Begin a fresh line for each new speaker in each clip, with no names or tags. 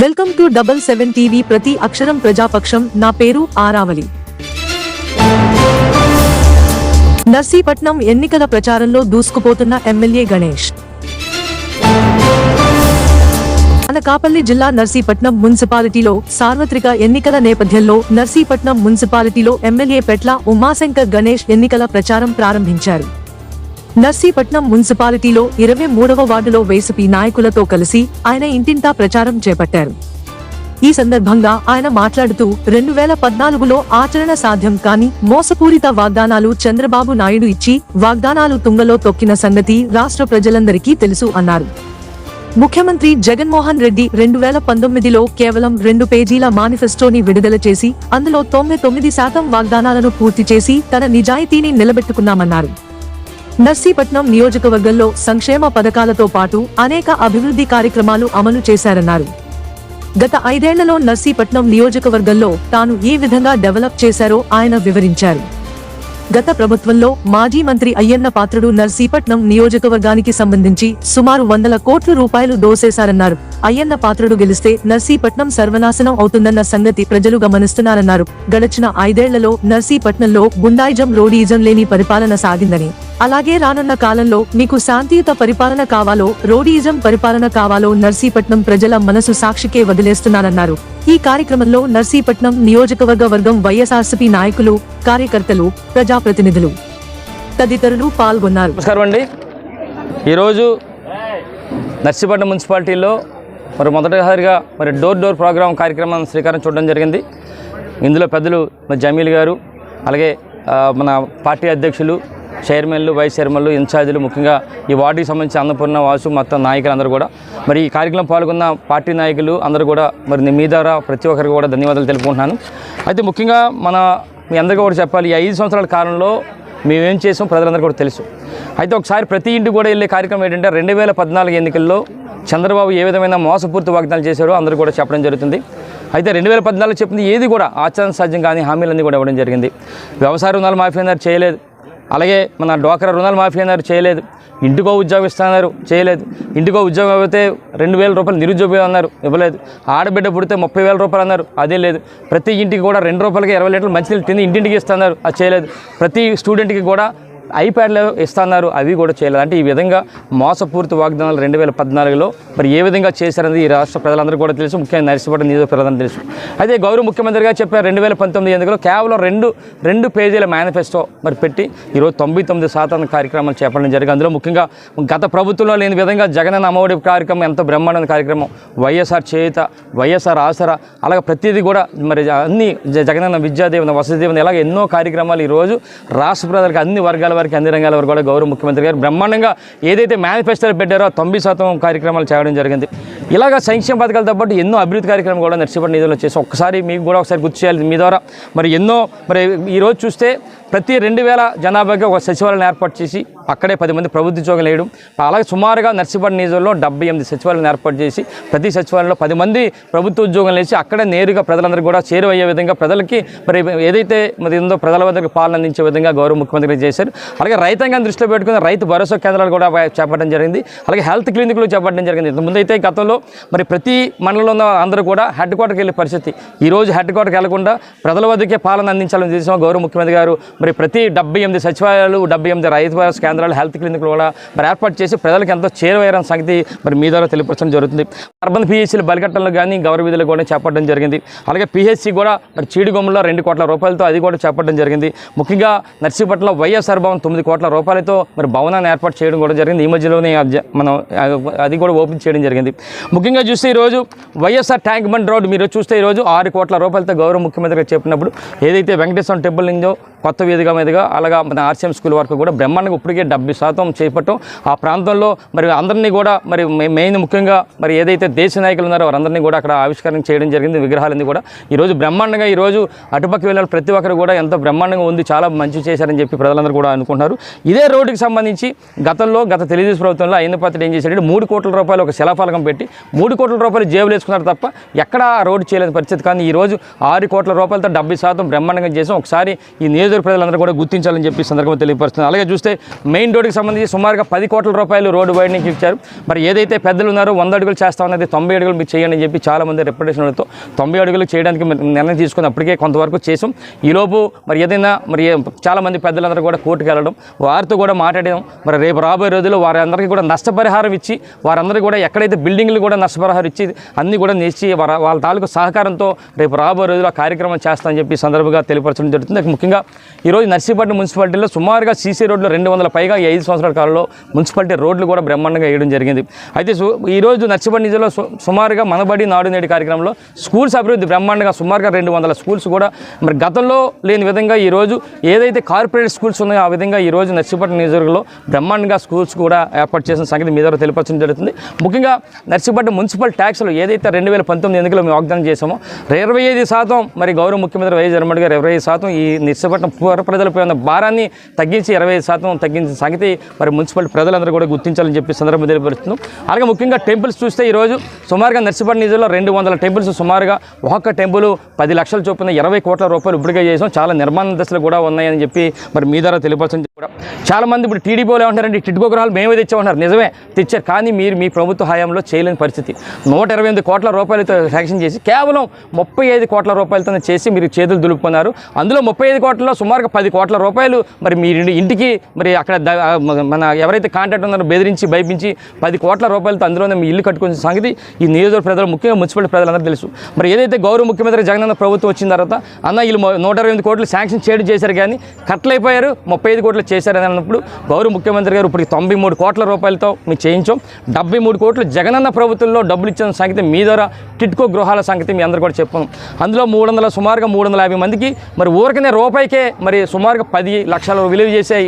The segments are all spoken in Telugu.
Welcome to double seven TV ప్రతి అక్షరం ప్రజాపక్షం. నా పేరు ఆరావళి. నర్సీపట్నం ఎన్నికల ప్రచారంలో దూసుకుపోతున్న ఎమ్మెల్యే గణేష్. అనకాపల్లి జిల్లా నర్సీపట్నం మున్సిపాలిటీలో సార్వత్రిక ఎన్నికల నేపథ్యంలో నర్సీపట్నం మున్సిపాలిటీలో ఎమ్మెల్యే పెట్ల ఉమాశంకర్ గణేష్ ఎన్నికల ప్రచారం ప్రారంభించారు. నర్సీపట్నం మున్సిపాలిటీలో ఇరవై మూడవ వార్డులో వైసీపీ నాయకులతో కలిసి ఆయన ఇంటింటా ప్రచారం చేపట్టారు. ఈ సందర్భంగా ఆయన మాట్లాడుతూ రెండు వేల పద్నాలుగులో ఆచరణ సాధ్యం కాని మోసపూరిత వాగ్దానాలు చంద్రబాబు నాయుడు ఇచ్చి వాగ్దానాలు తుంగలో తొక్కిన సంగతి రాష్ట్ర ప్రజలందరికీ తెలుసు అన్నారు. ముఖ్యమంత్రి జగన్మోహన్ రెడ్డి రెండు వేల పంతొమ్మిదిలో కేవలం రెండు పేజీల మేనిఫెస్టోని విడుదల చేసి అందులో తొంభై తొమ్మిది శాతం వాగ్దానాలను పూర్తి చేసి తన నిజాయితీని నిలబెట్టుకున్నామన్నారు. నర్సీపట్నం నియోజకవర్గంలో సంక్షేమ పథకాలతో పాటు అనేక అభివృద్ధి కార్యక్రమాలు అమలు చేశారన్నారు. గత ఐదేళ్ళలో నర్సీపట్నం నియోజకవర్గంలో తాను ఏ విధంగా డెవలప్ చేశారో ఆయన వివరించారు. గత ప్రభుత్వంలో మాజీ మంత్రి అయ్యన్న పాత్రుడు నర్సీపట్నం నియోజకవర్గానికి సంబంధించి సుమారు వందల కోట్ల రూపాయలు దోసేశారన్నారు. అయ్యన్న పాత్రుడు గెలిస్తే నర్సీపట్నం సర్వనాశనం అవుతుందన్న సంగతి ప్రజలు గమనిస్తున్నారన్నారు. గడచిన ఐదేళ్ళలో నర్సీపట్నంలో గుండాయిజం రోడీజం లేని పరిపాలన సాగిందని. అలాగే రానున్న కాలంలో మీకు శాంతియుత పరిపాలన కావాలో రోడీజం పరిపాలన కావాలో నర్సీపట్నం ప్రజల మనసు సాక్షికే వదిలేస్తున్నారన్నారు. ఈ కార్యక్రమంలో నర్సీపట్నం నియోజకవర్గ వర్గం వైఎస్ఆర్సీపీ నాయకులు కార్యకర్తలు ప్రజాప్రతినిధులు తదితరులు పాల్గొన్నారు.
ఈరోజు నర్సీపట్నం మున్సిపాలిటీలో మరి మొదటిసారిగా మరి డోర్ డోర్ ప్రోగ్రాం కార్యక్రమం శ్రీకారం చూడడం జరిగింది. ఇందులో పెద్దలు మరి జమీల్ గారు అలాగే మన పార్టీ అధ్యక్షులు చైర్మన్లు వైస్ చైర్మన్లు ఇన్ఛార్జీలు ముఖ్యంగా ఈ వార్డుకి సంబంధించి అన్నపూర్ణ వాసు మొత్తం నాయకులు అందరూ కూడా. మరి ఈ కార్యక్రమం పాల్గొన్న పార్టీ నాయకులు అందరూ కూడా మరి మీ ద్వారా ప్రతి ఒక్కరికి కూడా ధన్యవాదాలు తెలుపుకుంటున్నాను. అయితే ముఖ్యంగా మన మీ అందరికీ కూడా చెప్పాలి ఈ ఐదు సంవత్సరాల కాలంలో మేమేం చేసాం ప్రజలందరూ కూడా తెలుసు. అయితే ఒకసారి ప్రతి ఇంటికి కూడా వెళ్ళే కార్యక్రమం ఏంటంటే రెండు వేల పద్నాలుగు ఎన్నికల్లో చంద్రబాబు ఏ విధమైన మోసపూర్తి వాగ్దానాలు చేశారో అందరూ కూడా చెప్పడం జరుగుతుంది. అయితే రెండు వేల పద్నాలుగు చెప్పింది ఏది కూడా ఆచరణ సాధ్యం కానీ హామీలన్నీ కూడా ఇవ్వడం జరిగింది. వ్యవసాయ రుణాలు మాఫీ అన్నారు చేయలేదు. అలాగే మన డ్వాక్రా రుణాలు మాఫీ అన్నారు చేయలేదు. ఇంటికో ఉద్యోగం ఇస్తున్నారు చేయలేదు. ఇంటికో ఉద్యోగం అయితే రెండు వేల రూపాయలు నిరుద్యోగం అన్నారు ఇవ్వలేదు. ఆడబిడ్డ పుడితే ముప్పై వేల రూపాయలు అన్నారు అదే లేదు. ప్రతి ఇంటికి కూడా రెండు రూపాయలకి ఇరవై లీటర్లు మంచినీళ్ళు తిని ఇంటింటికి ఇస్తున్నారు అది చేయలేదు. ప్రతి స్టూడెంట్కి కూడా ఐప్యాడ్లు ఇస్తున్నారు అవి కూడా చేయలేదు. అంటే ఈ విధంగా మోసపూర్తి వాగ్దానాలు రెండు వేల పద్నాలుగులో మరి ఏ విధంగా చేశారనేది ఈ రాష్ట్ర ప్రజలందరూ కూడా తెలుసు. ముఖ్యంగా నర్సిపట్నం నియోజక ప్రజలందరూ తెలుసు. అయితే గౌరవ ముఖ్యమంత్రిగా చెప్పారు రెండు వేల పంతొమ్మిది ఎందుకలో కేవలం రెండు రెండు పేజీల మేనిఫెస్టో మరి పెట్టి ఈరోజు తొంభై తొమ్మిది శాతం కార్యక్రమాలు చేపట్టడం జరిగింది. అందులో ముఖ్యంగా గత ప్రభుత్వంలో లేని విధంగా జగనన్న అమ్మఒడి కార్యక్రమం ఎంతో బ్రహ్మాండమైన కార్యక్రమం. వైఎస్ఆర్ చేయుత వైఎస్ఆర్ ఆసరా అలాగే ప్రతిదీ కూడా మరి అన్ని జ- జగనన్న విద్యాదీవన వసతి దీవెన ఇలాగ ఎన్నో కార్యక్రమాలు ఈరోజు రాష్ట్ర ప్రజలకు అన్ని వర్గాల వారికి అన్ని రంగాల వరకు కూడా గౌరవ ముఖ్యమంత్రి గారు బ్రహ్మాండంగా ఏదైతే మేనిఫెస్టోలు పెట్టారో తొంభై శాతం కార్యక్రమాలు చేయడం జరిగింది. ఇలాగ సంక్షేమ పథకాలతో పాటు ఎన్నో అభివృద్ధి కార్యక్రమాలు కూడా నర్సీపట్నం నిధులు చేసి ఒక్కసారి మీకు కూడా ఒకసారి గుర్తు చేయాలి మీ ద్వారా. మరి ఎన్నో మరి ఈరోజు చూస్తే ప్రతి రెండు వేల జనాభాకి ఒక సచివాలయం ఏర్పాటు చేసి అక్కడే పది మంది ప్రభుత్వ ఉద్యోగులు వేయడం. అలాగే సుమారుగా నర్సీపట్నం నిధుల్లో డెబ్బై ఎనిమిది సచివాలయం ఏర్పాటు చేసి ప్రతి సచివాలయంలో పది మంది ప్రభుత్వ ఉద్యోగులు వేసి అక్కడే నేరుగా ప్రజలందరికీ కూడా చేరువయ్యే విధంగా ప్రజలకి మరి ఏదైతే మరి ఉందో ప్రజల వద్దకు పాలన అందించే విధంగా గౌరవ ముఖ్యమంత్రి చేశారు. అలాగే రైతాంగాన్ని దృష్టిలో పెట్టుకుని రైతు భరోసా కేంద్రాలు కూడా చేపట్టడం జరిగింది. అలాగే హెల్త్ క్లినిక్లు చేపట్టడం జరిగింది. ఇంతకుముందు అయితే గతంలో మరి ప్రతి మండలంలో ఉన్న అందరూ కూడా హెడ్ క్వార్టర్కి వెళ్ళే పరిస్థితి. ఈ రోజు హెడ్ క్వార్టర్కి వెళ్ళకుండా ప్రజల వద్దకే పాలన అందించాలని చేసిన గౌరవ ముఖ్యమంత్రి గారు మరి ప్రతి డెబ్బై ఎనిమిది సచివాలయాలు డెబ్బై ఎనిమిది రైతు భరోసా కేంద్రాలు హెల్త్ క్లినిక్లు కూడా మరి ఏర్పాటు చేసి ప్రజలకు ఎంతో చేరువేరని సంగతి మరి మీ ద్వారా తెలియపరచడం జరుగుతుంది. అర్బన్ పిహెచ్సీలు బలికట్టలు కానీ గౌరవ విధులు కూడా చేపట్టడం జరిగింది. అలాగే పిహెచ్సి కూడా మరి చీడిగొమ్మలో రెండు కోట్ల రూపాయలతో అది కూడా చేపట్టడం జరిగింది. ముఖ్యంగా నర్సీపట్ల వైఎస్ఆర్ భవన్ తొమ్మిది కోట్ల రూపాయలతో మరి భవనాన్ని ఏర్పాటు చేయడం కూడా జరిగింది. ఈ మధ్యలోనే మనం అది కూడా ఓపెన్ చేయడం జరిగింది. ముఖ్యంగా చూస్తే ఈరోజు వైఎస్ఆర్ ట్యాంక్ బండ్ రోడ్ మీరు చూస్తే ఈరోజు ఆరు కోట్ల రూపాయలతో గౌరవ ముఖ్యమంత్రిగా చెప్పినప్పుడు ఏదైతే వెంకటేశ్వర టెంపుల్ నుంచో కొత్త వేదిక మీదుగా అలాగా మన ఆర్సీఎం స్కూల్ వరకు కూడా బ్రహ్మాండంగా ఇప్పటికే డెబ్బై శాతం చేపట్టం ఆ ప్రాంతంలో మరి అందరినీ కూడా మరి మెయిన్ ముఖ్యంగా మరి ఏదైతే దేశ నాయకులు ఉన్నారు వారందరినీ కూడా అక్కడ ఆవిష్కరణ చేయడం జరిగింది విగ్రహాలన్నీ కూడా. ఈరోజు బ్రహ్మాండంగా ఈరోజు అటుపక్క వెళ్ళిన ప్రతి ఒక్కరు కూడా ఎంత బ్రహ్మాండంగా ఉంది చాలా మంచి చేశారని చెప్పి ప్రజలందరూ కూడా అనుకుంటున్నారు. ఇదే రోడ్డుకి సంబంధించి గతంలో గత తెలుగుదేశం ప్రభుత్వంలో అయిన పాత్ర ఏం చేశాడంటే మూడు కోట్ల రూపాయలు ఒక శిలాఫలకం పెట్టి మూడు కోట్ల రూపాయలు జేబులు వేసుకున్నారు తప్ప ఎక్కడ ఆ రోడ్డు చేయలేని పరిస్థితి. కానీ ఈ రోజు ఆరు కోట్ల రూపాయలతో డెబ్బై శాతం బ్రహ్మాండంగా చేసాం ఒకసారి ఈ నియోజకవర్గ ప్రజలందరూ కూడా గుర్తించాలని చెప్పి సందర్భంగా తెలియపరుస్తుంది అలాగే చూస్తే మెయిన్ రోడ్డుకి సంబంధించి సుమారుగా పది కోట్ల రూపాయలు రోడ్డు వైడనింగ్ ఇచ్చారు. మరి ఏదైతే పెద్దలు ఉన్నారో వంద అడుగులు చేస్తామని అన్నది తొంభై అడుగులు మీరు చేయండి అని చెప్పి చాలామంది రిప్రజెంటేషన్లతో తొంభై అడుగులు చేయడానికి నిర్ణయం తీసుకుని అప్పటికే కొంతవరకు చేసాం. ఈలోపు మరి ఏదైనా మరి చాలామంది పెద్దలందరూ కూడా కోర్టుకు వెళ్ళడం వారితో కూడా మాట్లాడడం మరి రేపు రాబోయే రోజుల్లో వారందరికీ కూడా నష్టపరిహారం ఇచ్చి వారందరికీ కూడా ఎక్కడైతే బిల్డింగ్లు కూడా నష్టపరిహారం ఇచ్చి అన్నీ కూడా నిలిచి వాళ్ళ తాలూకు సహకారంతో రేపు రాబోయే రోజుల్లో ఆ కార్యక్రమం చేస్తామని చెప్పి సందర్భంగా తెలియపరచడం జరుగుతుంది. ముఖ్యంగా ఈరోజు నర్సీపట్నం మున్సిపాలిటీలో సుమారుగా సీసీ రోడ్లు రెండు వందల పైగా ఈ ఐదు సంవత్సరాల కాలంలో మున్సిపాలిటీ రోడ్లు కూడా బ్రహ్మాండంగా వేయడం జరిగింది. అయితే సు- ఈరోజు నర్సీపట్నం జిల్లాలో సు- సుమారుగా మనబడి నాడు నేడు కార్యక్రమంలో స్కూల్స్ అభివృద్ధి బ్రహ్మాండంగా సుమారుగా రెండు వందల స్కూల్స్ కూడా మరి గతంలో లేని విధంగా ఈరోజు ఏదైతే కార్పొరేట్ స్కూల్స్ ఉన్నాయో ఆ విధంగా ఈరోజు నర్సీపట్నం నియోజకవర్గంలో బ్రహ్మాండంగా స్కూల్స్ కూడా ఏర్పాటు చేసిన సంగతి మీ ద్వారా తెలియపరచడం జరుగుతుంది. ముఖ్యంగా నర్సీపట్నం మున్సిపల్ ట్యాక్స్లో ఏదైతే రెండు వేల పంతొమ్మిది ఎన్నికలు మేము వాగ్దానం చేసామో ఇరవై ఐదు శాతం మరి గౌరవ ముఖ్యమంత్రి వైఎస్ జగన్మోహన్ గారు ఇరవై ఐదు శాతం ఈ నర్సీపట్నం పూర్వ ప్రజలపై ఉన్న భారాన్ని తగ్గించి ఇరవై ఐదు శాతం తగ్గించిన సంగతి మరి మున్సిపల్ ప్రజలందరూ కూడా గుర్తించాలని చెప్పి సందర్భం తెలియపరుస్తున్నాం. అలాగే ముఖ్యంగా టెంపుల్స్ చూస్తే ఈరోజు సుమారుగా నర్సీపట్నం నిధుల్లో రెండు వందల టెంపుల్స్ సుమారుగా ఒక్కొక్క టెంపుల్ పది లక్షల చొప్పున ఇరవై కోట్ల రూపాయలు ఇప్పటికే చేసాం చాలా నిర్మాణ దశలు కూడా ఉన్నాయని చెప్పి మరి మీ ద్వారా తెలియపరచని కూడా. చాలా మంది ఇప్పుడు టీడీపీలో వాళ్ళు ఏమంటారంటే టిట్కో గృహాలు మేమే తెచ్చామన్నారు నిజమే తెచ్చారు. కానీ మీరు మీ ప్రభుత్వ హయాంలో చేయలేని పరిస్థితి. నూట ఇరవై ఎనిమిది కోట్ల రూపాయలతో శాంక్షన్ చేసి కేవలం ముప్పై ఐదు కోట్ల రూపాయలతో చేసి మీరు చేతులు దులుపుకున్నారు. అందులో ముప్పై ఐదు కోట్లలో సుమారుగా పది కోట్ల రూపాయలు మరి మీరు ఇంటికి మరి అక్కడ మన ఎవరైతే కాంట్రాక్ట్ ఉన్నారో బెదిరించి భయపించి పది కోట్ల రూపాయలతో అందులోనే మీ ఇల్లు కట్టుకునే సంగతి ఈ నియోజకవర్గ ప్రజలు ముఖ్యంగా మున్సిపల్ ప్రజలందరూ తెలుసు. మరి ఏదైతే గౌరవ ముఖ్యమంత్రి జగనన్న ప్రభుత్వం వచ్చిన తర్వాత అన్న వీళ్ళు నూట ఇరవై ఎనిమిది కోట్లు శాంక్షన్ చేయడం చేశారు కానీ కట్లయిపోయారు ముప్పై ఐదు కోట్లు చేశారు అని అన్నప్పుడు గౌరవ ముఖ్యమంత్రి గారు ఇప్పుడు తొంభై మూడు కోట్ల రూపాయలతో మేము చేయించాం. డెబ్బై మూడు కోట్లు జగనన్న ప్రభుత్వంలో డబ్బులు ఇచ్చిన సంగతి మీ ద్వారా టిట్కో గృహాల సంగతి మీ అందరూ కూడా చెప్పాను అందులో మూడు వందల సుమారుగా మూడు వందల యాభై మందికి మరి ఊరికనే రూపాయికే మరి సుమారుగా పది లక్షల విలువ చేసే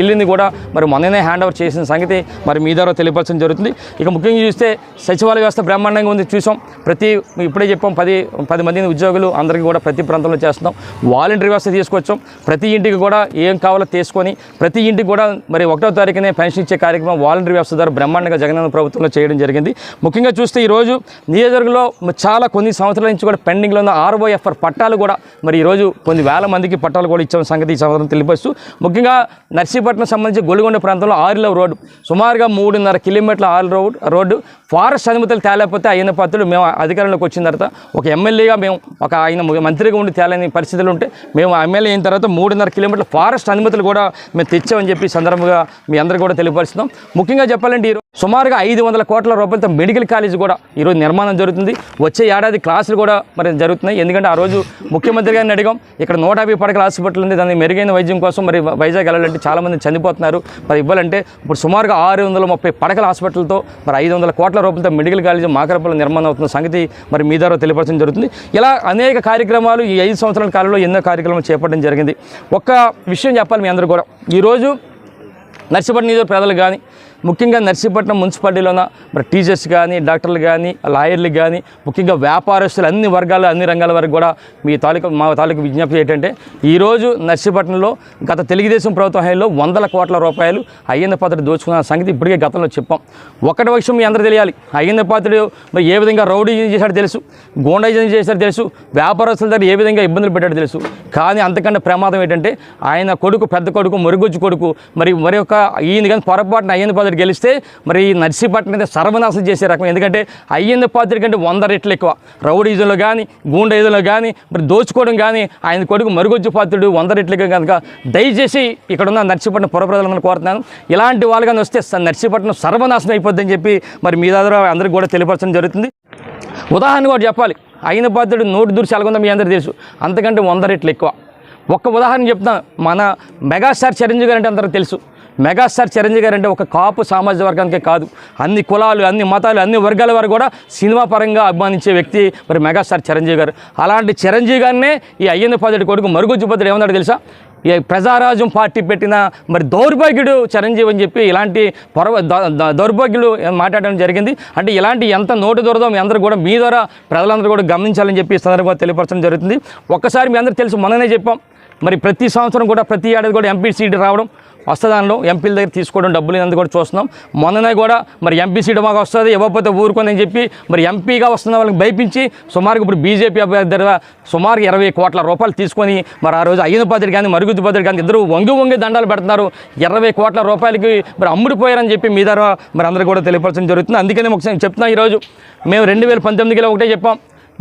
ఇల్లుని కూడా మరి మొన్ననే హ్యాండ్ ఓవర్ చేసిన సంగతి మరి మీ ద్వారా తెలియపరచడం జరుగుతుంది. ఇక ముఖ్యంగా చూస్తే సచివ సచివాలయ వ్యవస్థ బ్రహ్మాండంగా ఉంది. చూసాం. ప్రతి ఇప్పుడే చెప్పాం పది పది మంది ఉద్యోగులు అందరికీ కూడా ప్రతి ప్రాంతంలో చేస్తున్నాం. వాలంటీర్ వ్యవస్థ తీసుకొచ్చాం. ప్రతి ఇంటికి కూడా ఏం కావాలో తీసుకొని ప్రతి ఇంటికి కూడా మరి ఒకటో తారీఖునే పెన్షన్ ఇచ్చే కార్యక్రమం వాలంటీర్ వ్యవస్థ ద్వారా బ్రహ్మాండంగా జగనన్న ప్రభుత్వంలో చేయడం జరిగింది. ముఖ్యంగా చూస్తే ఈరోజు నియోజకవర్గంలో చాలా కొన్ని సంవత్సరాల నుంచి కూడా పెండింగ్లో ఉన్న ఆర్ఓఎఫ్ఆర్ పట్టాలు కూడా మరి ఈరోజు కొన్ని వేల మందికి పట్టాలు కూడా ఇచ్చిన సంగతి ఈ సంవత్సరం తెలియపరుస్తూ ముఖ్యంగా నర్సీపట్నం సంబంధించి గొలుగొండ ప్రాంతంలో ఆరులవ్ రోడ్డు సుమారుగా మూడున్నర కిలోమీటర్ల ఆరు రోడ్ రోడ్డు ఫారెస్ట్ అనుమతులు తేలేకపోతే ఆయన పత్రులు మేము అధికారంలోకి వచ్చిన తర్వాత ఒక ఎమ్మెల్యేగా మేము ఒక ఆయన మంత్రిగా ఉండి తేలని పరిస్థితులు ఉంటే మేము ఎమ్మెల్యే అయిన తర్వాత మూడున్నర కిలోమీటర్ల ఫారెస్ట్ అనుమతులు కూడా మేము తెచ్చామని చెప్పి సందర్భంగా మీ అందరూ కూడా తెలియపరుస్తున్నాం. ముఖ్యంగా చెప్పాలంటే ఈరోజు సుమారుగా ఐదు వందల కోట్ల రూపాయలతో మెడికల్ కాలేజ్ కూడా ఈరోజు నిర్మాణం జరుగుతుంది. వచ్చే ఏడాది క్లాసులు కూడా మరి జరుగుతున్నాయి. ఎందుకంటే ఆ రోజు ముఖ్యమంత్రి గారిని అడిగాం ఇక్కడ నూట యాభై పడకల హాస్పిటల్ ఉంది దాన్ని మెరుగైన వైద్యం కోసం మరి వైజాగ్ వెళ్ళాలంటే చాలామంది చనిపోతున్నారు. మరి ఇవ్వాలంటే ఇప్పుడు సుమారుగా ఆరు వందల ముప్పై పడకల హాస్పిటల్తో మరి ఐదు వందల కోట్ల రూపాయలతో మెడికల్ కాలేజ్ మాకరపల్లి నిర్మాణం అవుతున్న సంగతి మరి మీ ద్వారా తెలియపరచడం జరుగుతుంది. ఇలా అనేక కార్యక్రమాలు ఈ ఐదు సంవత్సరాల కాలంలో ఎన్నో కార్యక్రమాలు చేపట్టడం జరిగింది. ఒక్క విషయం చెప్పాలి మీ అందరూ కూడా. ఈరోజు నర్సీపట్నం నియోజక ప్రజలు కానీ ముఖ్యంగా నర్సీపట్నం మున్సిపాలిటీలోన మరి టీచర్స్ కానీ డాక్టర్లు కానీ లాయర్లు కానీ ముఖ్యంగా వ్యాపారస్తులు అన్ని వర్గాలు అన్ని రంగాల వరకు కూడా మీ తాలూకా మా తాలూకు విజ్ఞప్తి ఏంటంటే ఈరోజు నర్సీపట్నంలో గత తెలుగుదేశం ప్రభుత్వ హయాంలో వందల కోట్ల రూపాయలు అయ్యంద పాత్ర దోచుకున్న సంగతి ఇప్పటికే గతంలో చెప్పాం. ఒకటి విషయం మీ అందరూ తెలియాలి. అయ్యంద పాత్రుడు మరి ఏ విధంగా రౌడీ చేశాడో తెలుసు గోండాయిజం చేశాడో తెలుసు వ్యాపారస్తుల దగ్గర ఏ విధంగా ఇబ్బందులు పెట్టాడో తెలుసు. కానీ అంతకంటే ప్రమాదం ఏంటంటే ఆయన కొడుకు పెద్ద కొడుకు మరుగుజ్జు కొడుకు మరి మరి ఒక ఈయన కానీ పొరపాటున అయ్యంద పాత్రుడు గెలిస్తే మరి ఈ నర్సీపట్నం అయితే సర్వనాశనం చేసే రకం. ఎందుకంటే అయ్యంది పాత్రుడి కంటే వంద రెట్లు ఎక్కువ. రౌడీజంలో కానీ గూండాయిజంలో కానీ మరి దోచుకోవడం కానీ ఆయన కొడుకు మరుగుజ్జు పాత్రుడు వంద రెట్లు ఎక్కువ కనుక దయచేసి ఇక్కడ ఉన్న నర్సీపట్నం పురప్రజలను కోరుతున్నాను. ఇలాంటి వాళ్ళు కానీ వస్తే నర్సీపట్నం సర్వనాశనం అయిపోద్దని చెప్పి మరి మీ దగ్గర అందరికీ కూడా తెలియపరచడం జరుగుతుంది. ఉదాహరణ కూడా చెప్పాలి. అయిన పాత్రుడు నోటి దూర్చి చలకుందా మీ అందరికీ తెలుసు. అంతకంటే వంద రెట్లు ఎక్కువ. ఒక్క ఉదాహరణ చెప్తాను మన మెగాస్టార్ చిరంజీవి గారు అంటే అందరికీ తెలుసు. మెగాస్టార్ చిరంజీవి గారు అంటే ఒక కాపు సామాజిక వర్గానికే కాదు. అన్ని కులాలు అన్ని మతాలు అన్ని వర్గాల వారు కూడా సినిమా పరంగా అభిమానించే వ్యక్తి మరి మెగాస్టార్ చిరంజీవి గారు. అలాంటి చిరంజీవి గారినే ఈ అయ్యన్న పాత్రుడి కొడుకు మరుగుజ్జు పాత్రుడు ఏమన్నాడు తెలుసా? ఈ ప్రజారాజ్యం పార్టీ పెట్టిన మరి దౌర్భాగ్యుడు చిరంజీవి అని చెప్పి ఇలాంటి పొరవ ద- దౌర్భాగ్యులు మాట్లాడడం జరిగింది. అంటే ఇలాంటి ఎంత నోటు దొరదో మీ అందరూ కూడా మీ ద్వారా ప్రజలందరూ కూడా గమనించాలని చెప్పి సందర్భంగా తెలియపరచడం జరుగుతుంది. ఒక్కసారి మీ అందరూ తెలుసు మననే చెప్పాం. మరి ప్రతి సంవత్సరం కూడా ప్రతి ఏడాది కూడా ఎంపీ సీట్ రావడం. వస్తుందానిలో ఎంపీల దగ్గర తీసుకోవడం డబ్బులు ఇదంతా కూడా చూస్తున్నాం. మొన్ననే కూడా మరి ఎంపీ సీటు మాకు వస్తుంది ఇవ్వకపోతే ఊరుకొని అని చెప్పి మరి ఎంపీగా వస్తున్న వాళ్ళకి భయపించి సుమారుగా ఇప్పుడు బీజేపీ అభ్యర్థి దగ్గర సుమారు ఇరవై కోట్ల రూపాయలు తీసుకొని మరి ఆ రోజు అయ్యన పాత్రి కానీ మరుగుద్దు పాత్రి కానీ ఇద్దరు వంగి వంగి దండాలు పెడుతున్నారు. ఇరవై కోట్ల రూపాయలకి మరి అమ్ముడిపోయారని చెప్పి మీ ద్వారా మరి అందరూ కూడా తెలియపరచడం జరుగుతుంది. అందుకనే ఒకసారి చెప్తున్నా ఈరోజు మేము రెండు వేల పంతొమ్మిదిలో ఒకటే చెప్పాం.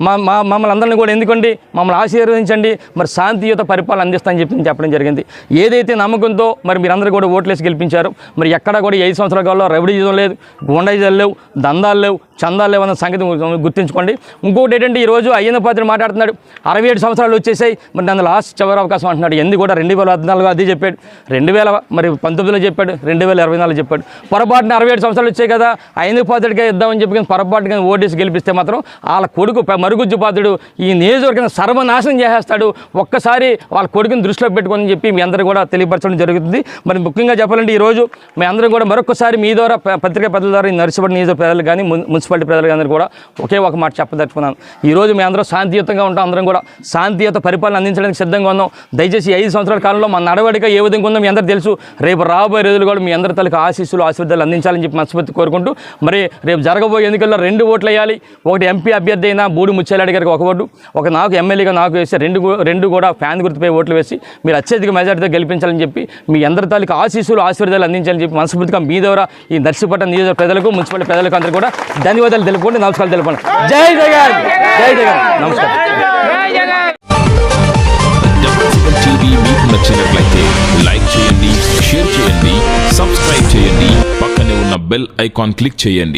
మా మా మమ్మల్ని అందరినీ కూడా ఎందుకండి? మమ్మల్ని ఆశీర్వదించండి. మరి శాంతియుత పరిపాలన అందిస్తామని చెప్పి చెప్పడం జరిగింది. ఏదైతే నమ్మకంతో మరి మీరందరూ కూడా ఓట్లేసి గెలిపించారు మరి ఎక్కడ కూడా ఐదు సంవత్సరాల కాలంలో రెవడీజం లేదు గుండాయిజాలు లేవు దందాలు లేవు చందాలు లేవు అన్న సంగతి గుర్తుంచుకోండి. ఇంకొకటి ఏంటంటే ఈరోజు అయ్యన్న పాత్ర మాట్లాడుతున్నాడు. అరవై ఏడు సంవత్సరాలు వచ్చేసాయి. మరి నన్ను లాస్ట్ చివరి అవకాశం అంటున్నాడు. ఎందుకు కూడా రెండు వేల పద్నాలుగు అది చెప్పాడు. రెండు వేల మరి పంతొమ్మిదిలో చెప్పాడు. రెండు వేల ఇరవై నాలుగు చెప్పాడు. పొరపాటున అరవై ఏడు సంవత్సరాలు వచ్చాయి కదా. అయ్యన్న పాత్రగా ఇద్దామని చెప్పి కానీ పొరపాటుగా ఓటేసి గెలిపిస్తే మాత్రం వాళ్ళ కొడుకు మరుగుజ్జుపాతుడు ఈ నియోజకవర్గం సర్వనాశనం చేసేస్తాడు. ఒక్కసారి వాళ్ళ కొడుకుని దృష్టిలో పెట్టుకొని చెప్పి మీ అందరూ కూడా తెలియపరచడం జరుగుతుంది. మరి ముఖ్యంగా చెప్పాలంటే ఈరోజు మీ అందరం కూడా మరొకసారి మీ ద్వారా పత్రికా ప్రజల ద్వారా ఈ నర్సిపడి నియోజక ప్రజలు కానీ మున్సిపాలిటీ ప్రజలు కానీ కూడా ఒకే ఒక మాట చెప్పదలుచుకున్నాను ఈరోజు మీ అందరూ శాంతియుతంగా ఉంటాం. అందరం కూడా శాంతియుత పరిపాలన అందించడానికి సిద్ధంగా ఉన్నాం. దయచేసి ఐదు సంవత్సరాల కాలంలో మన నడవడిక ఏ విధంగా ఉందో మీ అందరూ తెలుసు. రేపు రాబోయే రోజులు కూడా మీ అందరి తలకు ఆశీస్సులు ఆశీర్వాదాలు అందించాలని చెప్పి మనస్ఫూర్తి కోరుకుంటూ మరి రేపు జరగబోయే ఎన్నికల్లో రెండు ఓట్లు వేయాలి. ఒకటి ఎంపీ అభ్యర్థి అయినా బూడి ముచ్చేలాడి గారికి ఒక ఓటు ఒక నాకు ఎమ్మెల్యేగా నాకు వేసి రెండు రెండు కూడా ఫ్యాన్ గుర్తుపై ఓట్లు వేసి మీరు అత్యధిక మెజార్టీతో గెలిపించాలని చెప్పి మీ అందరి తాలూకు ఆశీస్సులు ఆశీర్వాదాలు అందించాలని చెప్పి మనస్ఫూర్తిగా మీ ద్వారా ఈ నర్సీపట్నం నియోజక ప్రజలకు మున్సిపల్ ప్రజలకు అందరూ కూడా ధన్యవాదాలు తెలుపుకోండి నమస్కారాలు తెలుపండి జై జగన్! జై జగన్! నమస్కారం.
టీవీ మీకు నచ్చినట్లయితే లైక్ చేయండి షేర్ చేయండి సబ్స్క్రైబ్ చేయండి పక్కనే ఉన్న బెల్ ఐకాన్ క్లిక్ చేయండి.